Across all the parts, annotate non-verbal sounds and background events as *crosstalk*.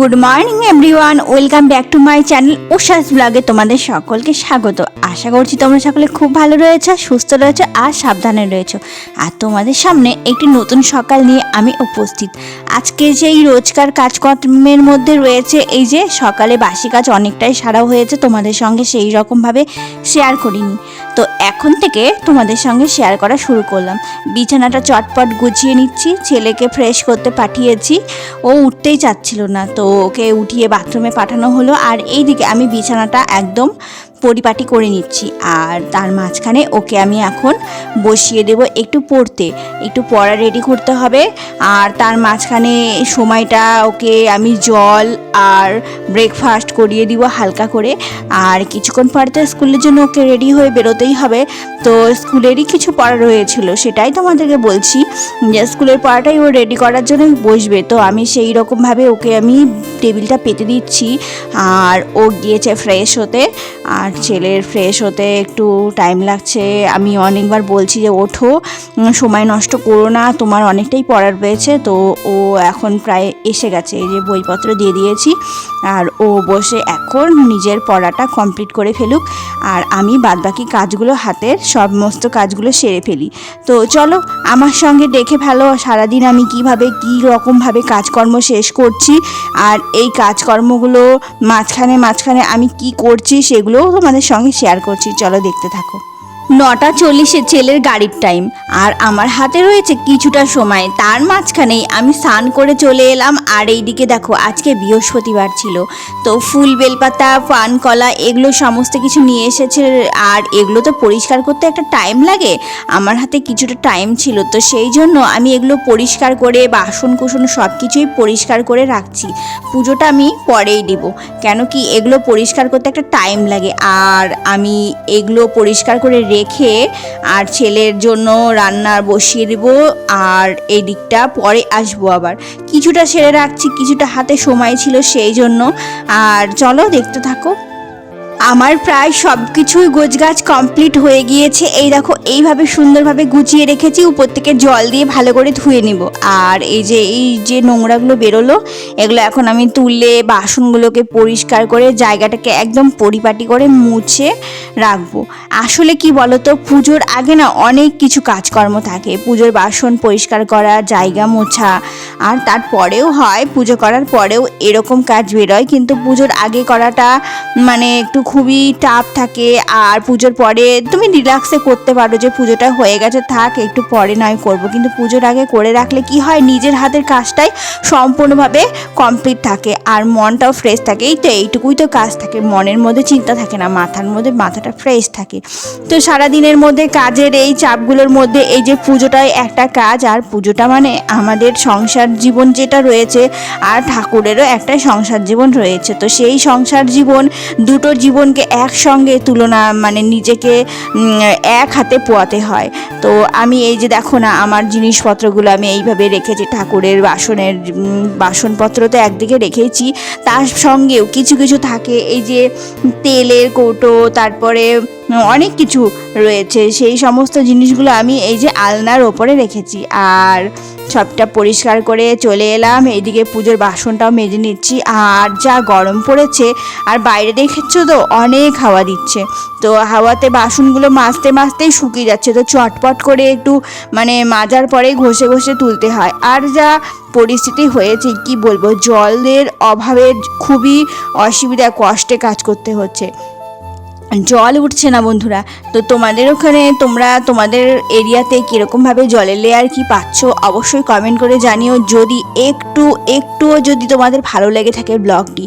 Good morning everyone welcome back to my channel ওশাস ব্লগে তোমাদের সকলকে স্বাগত। আশা করছি তোমরা সকলে খুব ভালো রয়েছো, সুস্থ রয়েছো আর সাবধানে রয়েছো। আর তোমাদের সামনে একটি নতুন সকাল নিয়ে আমি উপস্থিত। আজকে যেই রোজকার কাজকর্মের মধ্যে রয়েছে, এই যে সকালে বাসি কাজ অনেকটাই সারা হয়েছে, তোমাদের সঙ্গে সেই রকমভাবে শেয়ার করিনি। তো এখন থেকে তোমাদের সঙ্গে শেয়ার করা শুরু করলাম। বিছানাটা চটপট গুছিয়ে নিচ্ছি, ছেলেকে ফ্রেশ করতে পাঠিয়েছি। ও উঠতেই চাচ্ছিল না, তো ওকে উঠিয়ে বাথরুমে পাঠানো হলো। আর এইদিকে আমি বিছানাটা একদম পরিপাটি করে নিচ্ছি। আর তার মাঝখানে ওকে আমি এখন বসিয়ে দেব একটু পড়তে। একটু পড়া রেডি করতে হবে। আর তার মাঝখানে সময়টা ওকে আমি জল আর ব্রেকফাস্ট করিয়ে দিব হালকা করে। আর কিছুক্ষণ পর তো স্কুলের জন্য ওকে রেডি হয়ে বেরোতেই হবে। তো স্কুলেরই কিছু পড়া রয়েছিল, সেটাই তোমাদেরকে বলছি। যে স্কুলের পড়াটাই ও রেডি করার জন্য বসবে। তো আমি সেই রকমভাবে ওকে আমি টেবিলটা পেতে দিচ্ছি। আর ও গিয়েছে ফ্রেশ হতে। আর ছেলের ফ্রেশ হতে একটু টাইম লাগছে। আমি অনেকবার বলছি যে, ওঠো সময় নষ্ট করো না, তোমার অনেকটাই পড়ার রয়েছে। তো ও এখন প্রায় এসে গেছে, এই যে বইপত্র দিয়ে দিয়েছি। আর ও বসে এখন নিজের পড়াটা কমপ্লিট করে ফেলুক। আর আমি বাদবাকি কাজগুলো হাতের সমস্ত কাজগুলো সেরে ফেলি। তো চলো, আমার সঙ্গে দেখে ভালো সারাদিন আমি কীভাবে, কী রকমভাবে কাজকর্ম শেষ করছি। আর এই কাজকর্মগুলো মাঝখানে মাঝখানে আমি কি করছি, সেগুলোও তোমাদের সঙ্গে শেয়ার করছি। চলো দেখতে থাকো। নটা চল্লিশে ছেলের গাড়ির টাইম আর আমার হাতে রয়েছে কিছুটা সময়। তার মাঝখানেই আমি স্নান করে চলে এলাম, আর এইদিকে দেখো, আজকে বৃহস্পতিবার ছিল। তো ফুল বেলপাতা, পান কলা, এগুলো সমস্ত কিছু নিয়ে এসেছে, আর এগুলো তো পরিষ্কার করতে একটা টাইম লাগে। আমার হাতে কিছুটা টাইম ছিল, তো সেই জন্য আমি এগুলো পরিষ্কার করে বাসন কুসন সব কিছুই পরিষ্কার করে রাখছি। পুজোটা আমি পরেই দিব, কেন কি এগুলো পরিষ্কার করতে একটা টাইম লাগে। আর আমি এগুলো পরিষ্কার করে রেখে আর ছেলের জন্য রান্না বসিয়ে দেব, আর এই দিকটা পরে আসব আবার। কিছুটা সেরে রাখছি, কিছুটা হাতে সময় ছিল সেই জন্য। আর চলো দেখতে থাকো। আমার প্রায় সব কিছুই গোছগাছ কমপ্লিট হয়ে গিয়েছে। এই দেখো, এইভাবে সুন্দরভাবে গুছিয়ে রেখেছি, উপর থেকে জল দিয়ে ভালো করে ধুয়ে নিব। আর এই যে এই যে নোংরাগুলো বেরোলো, এগুলো এখন আমি তুলে বাসনগুলোকে পরিষ্কার করে জায়গাটাকে একদম পরিপাটি করে মুছে রাখব। আসলে কি বলতো, পুজোর আগে না অনেক কিছু কাজকর্ম থাকে। পুজোর বাসন পরিষ্কার করা, জায়গা মোছা, আর তারপরেও হয়, পুজো করার পরেও এরকম কাজ বেরোয়। কিন্তু পুজোর আগে করাটা মানে একটু খুবই টাফ থাকে আর পুজোর পরে তুমি রিল্যাক্সে করতে পারো যে পুজোটা হয়ে গেছে, থাক, একটু পরে নয় করব। কিন্তু পুজোর আগে করে রাখলে কি হয়, নিজের হাতের কাজটাই সম্পূর্ণভাবে কমপ্লিট থাকে আর মনটাও ফ্রেশ থাকে। এই তো এইটুকুই তো কাজ থাকে, মনের মধ্যে চিন্তা থাকে না, মাথার মধ্যে, মাথাটা ফ্রেশ থাকে। তো সারাদিনের মধ্যে কাজের এই চাপগুলোর মধ্যে এই যে পুজোটাই একটা কাজ, আর পুজোটা মানে আমাদের সংসার জীবন যেটা রয়েছে, আর ঠাকুরেরও একটা সংসার জীবন রয়েছে। তো সেই সংসার জীবন, দুটো জীবনকে একসঙ্গে তুলনা মানে নিজেকে এক হাতে পোয়াতে হয়। তো আমি এই যে দেখো না, আমার জিনিসপত্রগুলো আমি এইভাবে রেখেছি, ঠাকুরের বাসনের বাসনপত্র তো একদিকে রেখেছি। তার সঙ্গেও কিছু কিছু থাকে, এই যে তেলের কৌটো, তারপরে অনেক কিছু রয়েছে। সেই সমস্ত জিনিসগুলো আমি এই যে আলনার ওপরে রেখেছি। আর সবটা পরিষ্কার করে চলে এলাম। এইদিকে পুজোর বাসনটাও মেজে নিচ্ছি। আর যা গরম পড়েছে, আর বাইরে দেখেছ তো, অনেক হাওয়া দিচ্ছে। তো হাওয়াতে বাসনগুলো মাজতে মাজতেই শুকিয়ে যাচ্ছে। তো চটপট করে একটু মানে মাজার পরে ঘষে ঘষে তুলতে হয়। আর যা পরিস্থিতি হয়েছে, কি বলব? জলের অভাবে খুবই অসুবিধা, কষ্টে কাজ করতে হচ্ছে। জল উঠছে না বন্ধুরা। তো তোমাদের ওখানে তোমরা তোমাদের এরিয়াতে কীরকমভাবে জলের লেয়ার কি পাচ্ছ অবশ্যই কমেন্ট করে জানিও। যদি একটু, একটুও যদি তোমাদের ভালো লেগে থাকে ব্লগটি,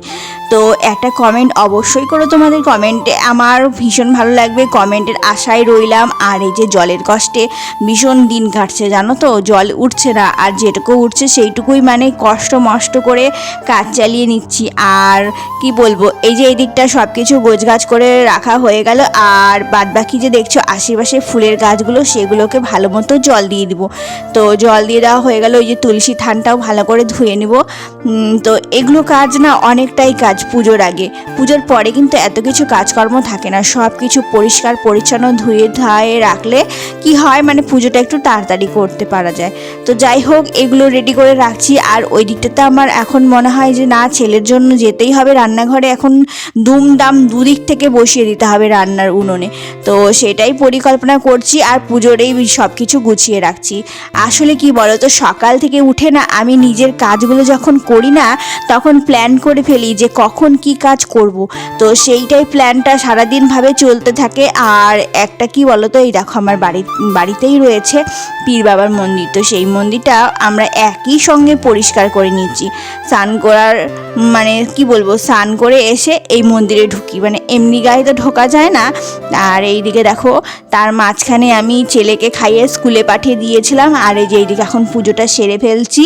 তো একটা কমেন্ট অবশ্যই করো তোমাদের কমেন্টে আমার ভীষণ ভালো লাগবে কমেন্টের আশায় রইলাম। আর এই যে জলের কষ্টে ভীষণ দিন কাটছে, জানো তো? জল উঠছে না, আর যেটুকু উঠছে সেইটুকুই মানে কষ্ট মষ্ট করে কাজ চালিয়ে নিচ্ছি। আর কি বলব, এই যে এই দিকটা সব কিছু গোছগাছ করে রাখা রাখা হয়ে গেল। আর বাদ বাকি যে দেখছ আশেপাশে ফুলের গাছগুলো, সেগুলোকে ভালো মতো জল দিয়ে দিব। তো জল দিয়ে দেওয়া হয়ে গেল, ওই যে তুলসী থানটাও ভালো করে ধুয়ে নেব। তো এগুলো কাজ না, অনেকটাই কাজ পুজোর আগে। পুজোর পরে কিন্তু এত কিছু কাজকর্ম থাকে না। সব কিছু পরিষ্কার, পরিচ্ছন্ন ধুয়ে ধায়ে রাখলে কি হয় মানে পুজোটা একটু তাড়াতাড়ি করতে পারা যায়। তো যাই হোক, এগুলো রেডি করে রাখছি। আর ওই দিকটাতে আমার এখন মনে হয় যে, না, ছেলের জন্য যেতেই হবে। রান্নাঘরে এখন দুমদাম দুদিক থেকে বসিয়ে দিতে হবে রান্নার উনুনে। তো সেটাই পরিকল্পনা করছি আর পুজোর এই সব কিছু গুছিয়ে রাখছি। আসলে কি বলো তো সকাল থেকে উঠে না আমি নিজের কাজগুলো যখন করি না, তখন প্ল্যান করে ফেলি যে কখন কি কাজ করব। তো সেইটাই প্ল্যানটা সারাদিন ভাবে চলতে থাকে। আর একটা কি বলো তো এই দেখো আমার বাড়ি, বাড়িতেই রয়েছে পীর বাবার মন্দির। তো সেই মন্দিরটা আমরা একই সঙ্গে পরিষ্কার করে নিচ্ছি। স্নান করার মানে কি বলব, স্নান করে এসে এই মন্দিরে ঢুকি। মানে এমনি গায়ে তো যায় না। আর এই দিকে দেখো, তার মাঝখানে আমি ছেলেকে খাইয়ে স্কুলে পাঠিয়ে দিয়েছিলাম। আর এই যে এইদিকে এখন পুজোটা সেরে ফেলছি।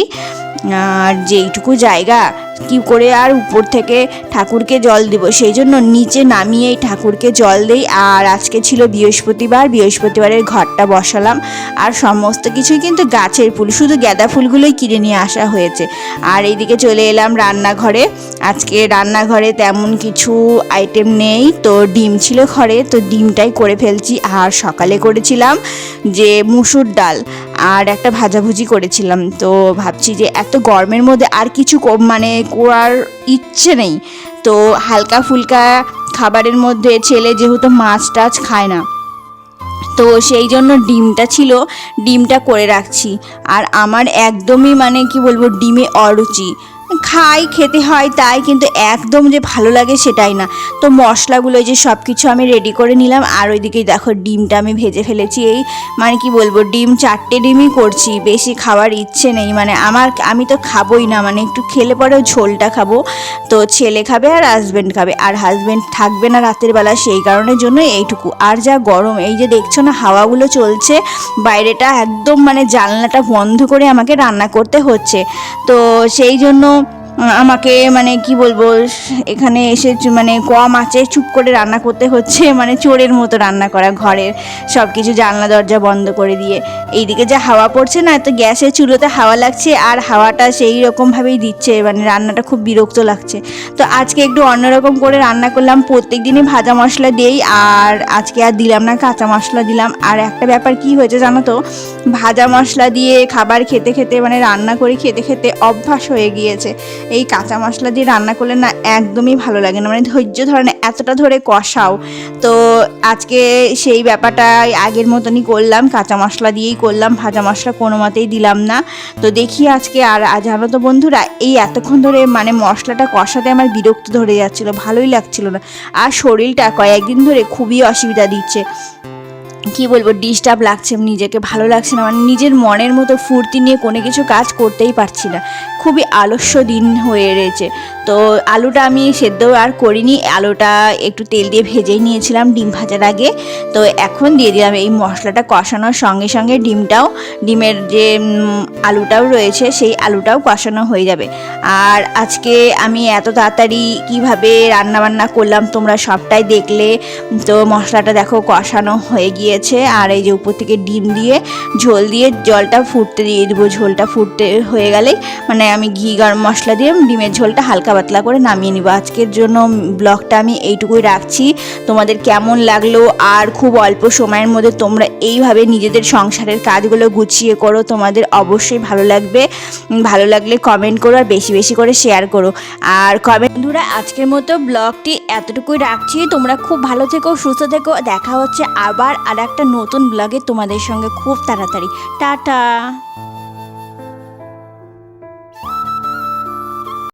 আর যেইটুকু জায়গা কি করে আর উপর থেকে ঠাকুরকে জল দিব। সেই জন্য নিচে নামিয়েই ঠাকুরকে জল দেই। আর আজকে ছিল বৃহস্পতিবার। বৃহস্পতিবারের ঘরটা বসালাম। আর সমস্ত কিছুই কিন্তু গাছের ফুল। শুধু গাঁদা ফুলগুলোই কিনে নিয়ে আসা হয়েছে। আর এইদিকে চলে এলাম রান্নাঘরে। আজকে রান্নাঘরে তেমন কিছু আইটেম নেই। তো ডিম ছিল ঘরে। তো ডিমটাই করে ফেলছি। আর সকালে করেছিলাম যে মুসুর ডাল। আর একটা ভাজাভুজি করেছিলাম। তো ভাবছি যে এত গরমের মধ্যে আর কিছু মানে করার ইচ্ছে নেই। তো হালকা ফুলকা খাবারের মধ্যে ছেলে যেহেতু মাছ টাছ খায় না, তো সেই জন্য ডিমটা ছিল, ডিমটা করে রাখছি। আর আমার একদমই মানে কি বলব, ডিমে অরুচি। খাই, খেতে হয় তাই, কিন্তু একদম যে ভালো লাগে সেটাই না। তো মশলাগুলো যে সব কিছু আমি রেডি করে নিলাম, আর ওইদিকে দেখো ডিমটা আমি ভেজে ফেলেছি। এই মানে কি বলব, ডিম চারটে ডিমই করছি, বেশি খাওয়ার ইচ্ছে নেই। মানে আমার, আমি তো খাবোই না মানে একটু খেলে পরেও ঝোলটা খাব। তো ছেলে খাবে আর হাজব্যান্ড খাবে, আর হাজব্যান্ড থাকবে না রাতের বেলা সেই কারণের জন্য এইটুকু। আর যা গরম, এই যে দেখছ না হাওয়াগুলো চলছে, বাইরেটা একদম মানে জানলাটা বন্ধ করে আমাকে রান্না করতে হচ্ছে। তো সেই জন্য আমাকে মানে কি বলব, এখানে এসে মানে কম আছে, চুপ করে রান্না করতে হচ্ছে *laughs* মানে চোরের মতো রান্না করা, ঘরের সব কিছু জানলা, দরজা বন্ধ করে দিয়ে। এইদিকে যা হাওয়া পড়ছে না তো গ্যাসের চুলোতে হাওয়া লাগছে, আর হাওয়াটা সেই রকমভাবেই দিচ্ছে মানে রান্নাটা খুব বিরক্ত লাগছে। তো আজকে একটু অন্যরকম করে রান্না করলাম প্রত্যেক দিনই ভাজা মশলা দিই, আর আজকে আর দিলাম না, কাঁচা মশলা দিলাম। আর একটা ব্যাপার কি হয়েছে জানো তো, ভাজা মশলা দিয়ে খাবার খেতে খেতে মানে রান্না করে খেতে খেতে অভ্যাস হয়ে গিয়েছে। এই কাঁচা মশলা দিয়ে রান্না করলে না একদমই ভালো লাগে না। মানে ধৈর্য ধরে না, এতটা ধরে কষাও। তো আজকে সেই ব্যাপারটা আগের মতনই করলাম, কাঁচা মশলা দিয়েই করলাম, ভাজা মশলা কোনো মতেই দিলাম না। তো দেখি আজকে আর জানো তো বন্ধুরা, এই এতক্ষণ ধরে মানে মশলাটা কষাতে আমার বিরক্ত ধরে যাচ্ছিল, ভালোই লাগছিল না। আর শরীরটা কয়েকদিন ধরে খুবই অসুবিধা দিচ্ছে। কি বলব ডিস্টার্ব লাগছে, নিজেকে ভালো লাগছে না। মানে নিজের মনের মতো ফুর্তি নিয়ে কোনো কিছু কাজ করতেই পারছি না। খুবই আলস্য দিন হয়ে রয়েছে। তো আলুটা আমি সেদ্ধ আর করিনি। আলুটা একটু তেল দিয়ে ভেজেই নিয়েছিলাম ডিম ভাজার আগে। তো এখন দিয়ে দিলাম এই মশলাটা কষানোর সঙ্গে সঙ্গে ডিমটাও। ডিমের যে আলুটাও রয়েছে, সেই আলুটাও কষানো হয়ে যাবে। আর আজকে আমি এত তাড়াতাড়ি কীভাবে রান্না বান্না করলাম তোমরা সবটাই দেখলে। তো মশলাটা দেখো কষানো হয়ে গিয়েছে আর এই যে উপর থেকে ডিম দিয়ে ঝোল দিয়ে জলটা ফুটতে দিয়ে দেবো, ঝোলটা ফুটতে হয়ে গেলেই মানে আমি ঘি, গরম মশলা দিয়ে ডিমের ঝোলটা হালকা পাতলা করে নামিয়ে নিব। আজকের জন্য ব্লগটা আমি এইটুকুই রাখছি। তোমাদের কেমন লাগল আর খুব অল্প সময়ের মধ্যে তোমরা এইভাবে নিজেদের সংসারের কাজগুলো গুছিয়ে করো, তোমাদের অবশ্যই ভালো লাগবে। ভালো লাগলে কমেন্ট করো আর বেশি বেশি করে শেয়ার করো। আর কমেন্ট বন্ধুরা, আজকের মতো ব্লগটি এতটুকুই রাখছি। তোমরা খুব ভালো থেকো, সুস্থ থেকো। দেখা হচ্ছে আবার আর একটা নতুন ব্লগে তোমাদের সঙ্গে খুব তাড়াতাড়ি। টাটা!